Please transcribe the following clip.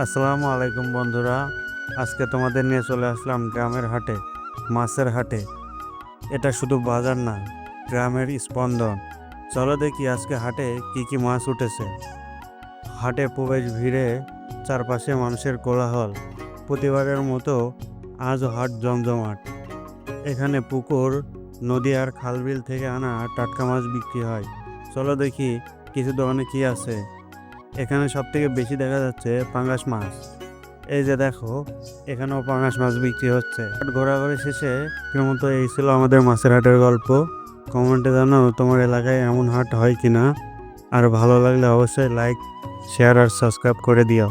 আসসালামু আলাইকুম বন্ধুরা। আজকে তোমাদের নিয়ে চলে আসলাম গ্রামের হাটে, মাছের হাটে। এটা শুধু বাজার না, গ্রামের স্পন্দন। চলো দেখি আজকে হাটে কি কি মাছ উঠেছে। হাটে প্রবেশ ভিড়ে চারপাশে মানুষের কোলাহল। প্রতিবারের মতো আজও হাট জমজমাট। এখানে পুকুর, নদী আর খালবিল থেকে আনা টাটকা মাছ বিক্রি হয়। চলো দেখি কিছু দোকানে কি আছে। এখানে সব থেকে বেশি দেখা যাচ্ছে পাঙ্গাস মাছ। এই যে দেখো, এখানেও পাঙ্গাস মাছ বিক্রি হচ্ছে। ঘোরাঘুরি শেষে মতো এই ছিল আমাদের মাছের হাটের গল্প। কমেন্টে জানাও তোমার এলাকায় এমন হাট হয় কিনা। আর ভালো লাগলে অবশ্যই লাইক শেয়ার আর সাবস্ক্রাইব করে দিও।